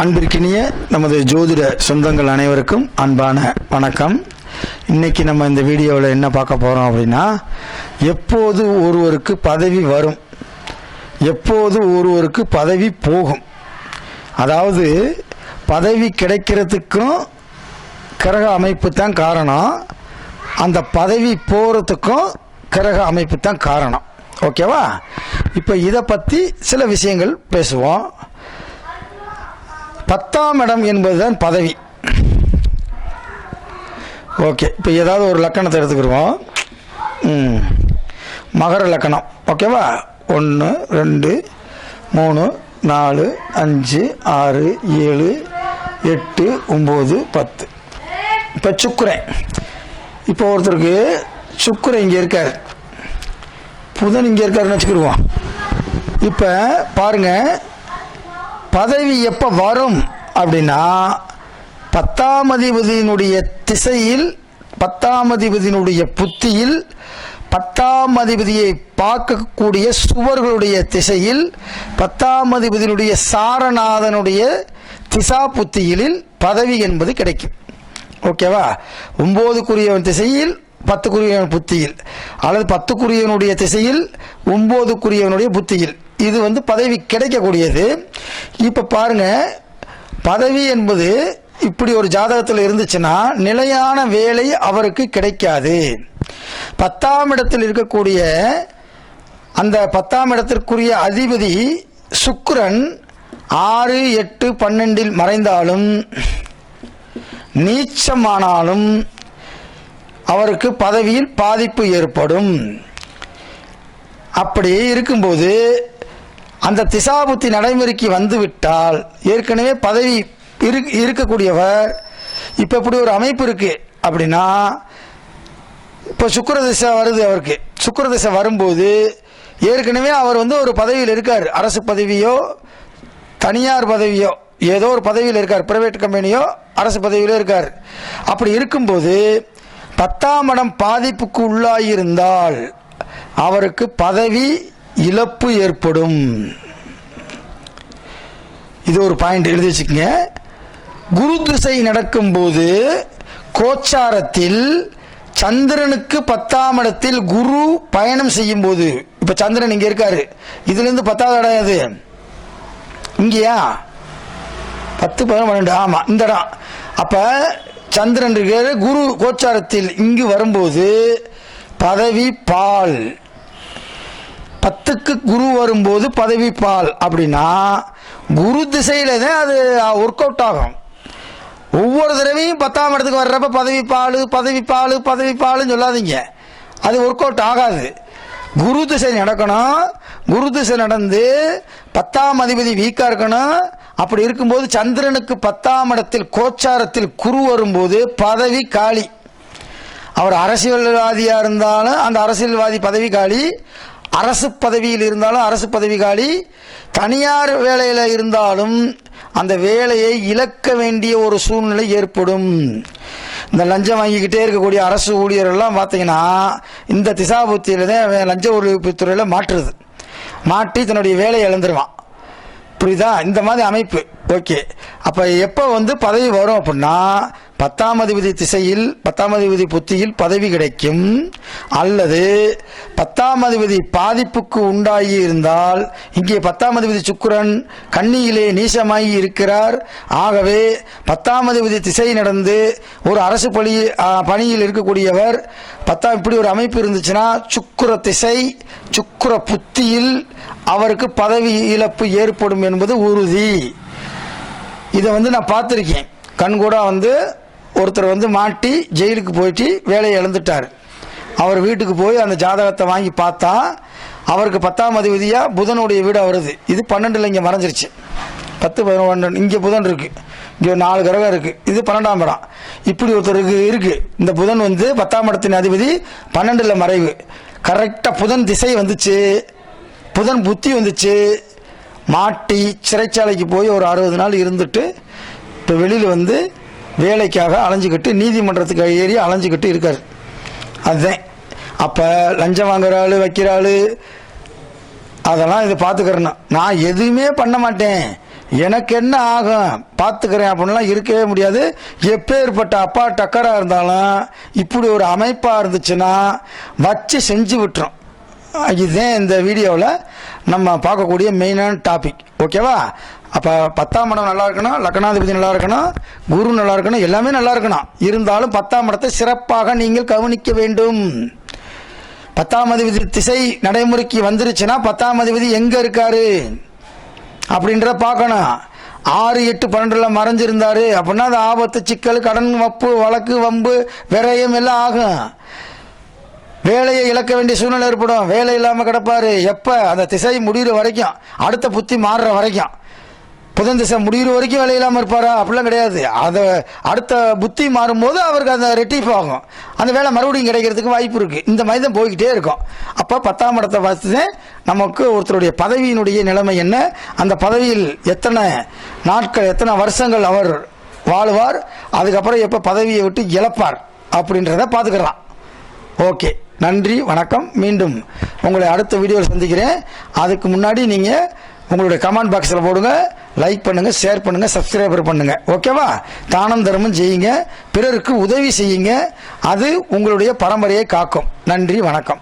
அன்பிற்கினிய நமது ஜோதிட சொந்தங்கள் அனைவருக்கும் அன்பான வணக்கம். இன்னைக்கு நம்ம இந்த வீடியோவில் என்ன பார்க்க போகிறோம் அப்படின்னா எப்போது ஒருவருக்கு பதவி வரும் எப்போது ஒருவருக்கு பதவி போகும். அதாவது பதவி கிடைக்கிறதுக்கும் கிரக அமைப்பு தான் காரணம் அந்த பதவி போகிறதுக்கும் கிரக அமைப்பு தான் காரணம். ஓகேவா? இப்போ இதை பற்றி சில விஷயங்கள் பேசுவோம். பத்தாம் இடம் என்பதுதான் பதவி. ஓகே இப்போ ஏதாவது ஒரு லக்கணத்தை எடுத்துக்கிடுவோம். மகர லக்கணம். ஓகேவா ஒன்று ரெண்டு மூணு நாலு அஞ்சு ஆறு ஏழு எட்டு ஒம்பது பத்து. இப்போ சுக்கரன். இப்போ ஒருத்தருக்கு சுக்கரன் இங்கே இருக்கார். புதன் இங்கே இருக்காருன்னு வச்சுக்கிடுவோம். இப்போ பாருங்கள் பதவி எப்போ வரும் அப்படின்னா பத்தாம் அதிபதியினுடைய திசையில் பத்தாம் அதிபதியினுடைய புத்தியில் பத்தாம் அதிபதியை பார்க்கக்கூடிய சுவர்களுடைய திசையில் பத்தாம் அதிபதியினுடைய சாரநாதனுடைய திசா புத்தியிலில் பதவி என்பது கிடைக்கும். ஓகேவா ஒம்போதுக்குரியவன் திசையில் பத்துக்குரியவன் புத்தியில். அல்லது பத்துக்குரியவனுடைய திசையில் ஒம்போதுக்குரியவனுடைய புத்தியில். இது வந்து பதவி கிடைக்கக்கூடியது. இப்போ பாருங்க பதவி என்பது இப்படி ஒரு ஜாதகத்தில் இருந்துச்சுன்னா நிலையான வேலை அவருக்கு கிடைக்காது. பத்தாம் இடத்தில் இருக்கக்கூடிய அந்த பத்தாம் இடத்திற்குரிய அதிபதி சுக்கரன் ஆறு எட்டு பன்னெண்டில் மறைந்தாலும் நீச்சமானாலும் அவருக்கு பதவியில் பாதிப்பு ஏற்படும். அப்படி இருக்கும்போது அந்த திசாபுத்தி நடைமுறைக்கு வந்துவிட்டால் ஏற்கனவே பதவி இரு இருக்கக்கூடியவர் இப்போ இப்படி ஒரு அமைப்பு இருக்கு அப்படின்னா இப்போ சுக்கர திசை வருது அவருக்கு. சுக்கர திசை வரும்போது ஏற்கனவே அவர் வந்து ஒரு பதவியில் இருக்கார். அரசு பதவியோ தனியார் பதவியோ ஏதோ ஒரு பதவியில் இருக்கார். பிரைவேட் கம்பெனியோ அரசு பதவியிலோ இருக்கார். அப்படி இருக்கும்போது பத்தாம் இடம் பாதிப்புக்கு உள்ளாயிருந்தால் அவருக்கு பதவி இழப்பு ஏற்படும். இது ஒரு பாயிண்ட் எழுதி வச்சுக்கோங்க. குரு திசை நடக்கும்போது கோச்சாரத்தில் சந்திரனுக்கு பத்தாம் இடத்தில் குரு பயணம் செய்யும் போது இப்ப சந்திரன் இங்க இருக்காரு. இதுல இருந்து பத்தாவது இடம் எது? இங்கேயா? பத்து பதினொன்று பன்னெண்டு ஆமா இந்த இடம். அப்ப சந்திரன் இருக்காரு குரு கோச்சாரத்தில் இங்கு வரும்போது பதவி பால். பத்துக்கு குரு வரும்போது பதவி பால். அப்படின்னா குரு திசையில தான் அது ஒர்க் அவுட் ஆகும். ஒவ்வொரு தடவையும் பத்தாம் இடத்துக்கு வர்றப்ப பதவி பால் பதவி பால் பதவி பாலுன்னு சொல்லாதீங்க. அது ஒர்க் அவுட் ஆகாது. குரு திசை நடக்கணும். குரு திசை நடந்து பத்தாம் அதிபதி வீக்காக இருக்கணும். அப்படி இருக்கும்போது சந்திரனுக்கு பத்தாம் இடத்தில் கோச்சாரத்தில் குரு வரும்போது பதவி காலி. அவர் அரசியல்வாதியாக இருந்தாலும் அந்த அரசியல்வாதி பதவி காலி. அரசு பதவியில் இருந்தாலும் அரசு பதவி காலி. தனியார் வேலையில் இருந்தாலும் அந்த வேலையை இழக்க வேண்டிய ஒரு சூழ்நிலை ஏற்படும். இந்த லஞ்சம் வாங்கிக்கிட்டே இருக்கக்கூடிய அரசு ஊழியர்கள்லாம் பார்த்தீங்கன்னா இந்த திசாபுத்தியில் தான் லஞ்ச ஒழிப்புத்துறையில் மாற்றுறது. மாட்டி தன்னுடைய வேலையை இழந்துருவான். புரியுதா? இந்த மாதிரி அமைப்பு. ஓகே. அப்போ எப்போ வந்து பதவி வரும் அப்படின்னா பத்தாம் அதிபதி திசையில் பத்தாம் அதிபதி புத்தியில் பதவி கிடைக்கும். அல்லது பத்தாம் அதிபதி பாதிப்புக்கு உண்டாகி இருந்தால் இங்கே பத்தாம் அதிபதி சுக்கிரன் கன்னியிலே நீசமாகி இருக்கிறார். ஆகவே பத்தாம் அதிபதி திசை நடந்து ஒரு அரசு பணி பணியில் இருக்கக்கூடியவர் பத்தாம் இப்படி ஒரு அமைப்பு இருந்துச்சுன்னா சுக்கிர திசை சுக்கிர புத்தியில் அவருக்கு பதவி இழப்பு ஏற்படும் என்பது உறுதி. இதை வந்து நான் பார்த்துருக்கேன். கண்கூடா வந்து ஒருத்தர் வந்து மாட்டி ஜெயிலுக்கு போயிட்டு வேலையை இழந்துட்டார். அவர் வீட்டுக்கு போய் அந்த ஜாதகத்தை வாங்கி பார்த்தா அவருக்கு பத்தாம் அதிபதியாக புதனுடைய வீடாக வருது. இது பன்னெண்டில் இங்கே மறைஞ்சிருச்சு. பத்து பதினொன்று இங்கே புதன் இருக்குது இங்கே நாலு கிரகம் இருக்குது இது பன்னெண்டாம் இடம். இப்படி ஒருத்தருக்கு இருக்குது இந்த புதன் வந்து பத்தாம் இடத்தின் அதிபதி பன்னெண்டில் மறைவு. கரெக்டாக புதன் திசை வந்துச்சு. புதன் புத்தி வந்துச்சு. மாட்டி சிறைச்சாலைக்கு போய் ஒரு அறுபது நாள் இருந்துட்டு இப்போ வெளியில் வந்து வேலைக்காக அலைஞ்சிக்கிட்டு நீதிமன்றத்துக்கு ஏறி அலைஞ்சிக்கிட்டு இருக்கார். அதுதான். அப்போ லஞ்சம் வாங்குற ஆள் வைக்கிற ஆள் அதெல்லாம் இதை பார்த்துக்கிறேன் நான் எதுவுமே பண்ண மாட்டேன். எனக்கு என்ன ஆகும்? பார்த்துக்கிறேன் அப்படின்லாம் இருக்கவே முடியாது. எப்பேற்பட்ட அப்பா டக்கராக இருந்தாலும் இப்படி ஒரு அமைப்பாக இருந்துச்சுன்னா வச்சு செஞ்சு விட்டுரும். இதுதான் இந்த வீடியோவில் நம்ம பார்க்கக்கூடிய மெயினான டாபிக் ஓகேவா அப்போ பத்தாம் இடம் நல்லா இருக்கணும் லக்னாதிபதி நல்லா இருக்கணும் குரு நல்லா இருக்கணும் எல்லாமே நல்லா இருக்கணும். இருந்தாலும் பத்தாம் இடத்தை சிறப்பாக நீங்கள் கவனிக்க வேண்டும். பத்தாம் அதிபதி திசை நடைமுறைக்கு வந்துருச்சுன்னா பத்தாம் அதிபதி எங்கே இருக்காரு? அப்படின்றத பார்க்கணும். ஆறு எட்டு பன்னெண்டுல மறைஞ்சிருந்தாரு. அப்படின்னா அது ஆபத்து சிக்கல் கடன் வப்பு வழக்கு வம்பு விரயம் எல்லாம் ஆகும். வேலையை இழக்க வேண்டிய சூழ்நிலை ஏற்படும். வேலை இல்லாமல் கிடப்பாரு. எப்போ? அந்த திசை முடிகிற வரைக்கும். அடுத்த புத்தி மாறுற வரைக்கும். புதன் திசை முடிகிற வரைக்கும் வேலை இல்லாமல் இருப்பாரா? அப்படிலாம் கிடையாது. அதை அடுத்த புத்தி மாறும்போது அவருக்கு அந்த ரெட்டிஃப் ஆகும். அந்த வேலை மறுபடியும் கிடைக்கிறதுக்கு வாய்ப்பு இருக்குது இந்த மாதிரி தான் போய்கிட்டே இருக்கும். அப்போ பத்தாம் இடத்தை பார்த்து நமக்கு ஒருத்தருடைய பதவியினுடைய நிலைமை என்ன? அந்த பதவியில் எத்தனை நாட்கள் எத்தனை வருஷங்கள் அவர் வாழ்வார்? அதுக்கப்புறம் எப்போ பதவியை விட்டு இழப்பார்? அப்படின்றத பார்த்துக்கிறான் ஓகே. நன்றி வணக்கம். மீண்டும் உங்களை அடுத்த வீடியோவில் சந்திக்கிறேன். அதுக்கு முன்னாடி நீங்கள் உங்களுடைய கமெண்ட் பாக்ஸில் போடுங்க லைக் பண்ணுங்கள் ஷேர் பண்ணுங்கள் சப்ஸ்கிரைபர் பண்ணுங்கள் ஓகேவா? தானம் தர்மம் செய்யுங்க. பிறருக்கு உதவி செய்யுங்க. அது உங்களுடைய பரம்பரையை காக்கும். நன்றி வணக்கம்.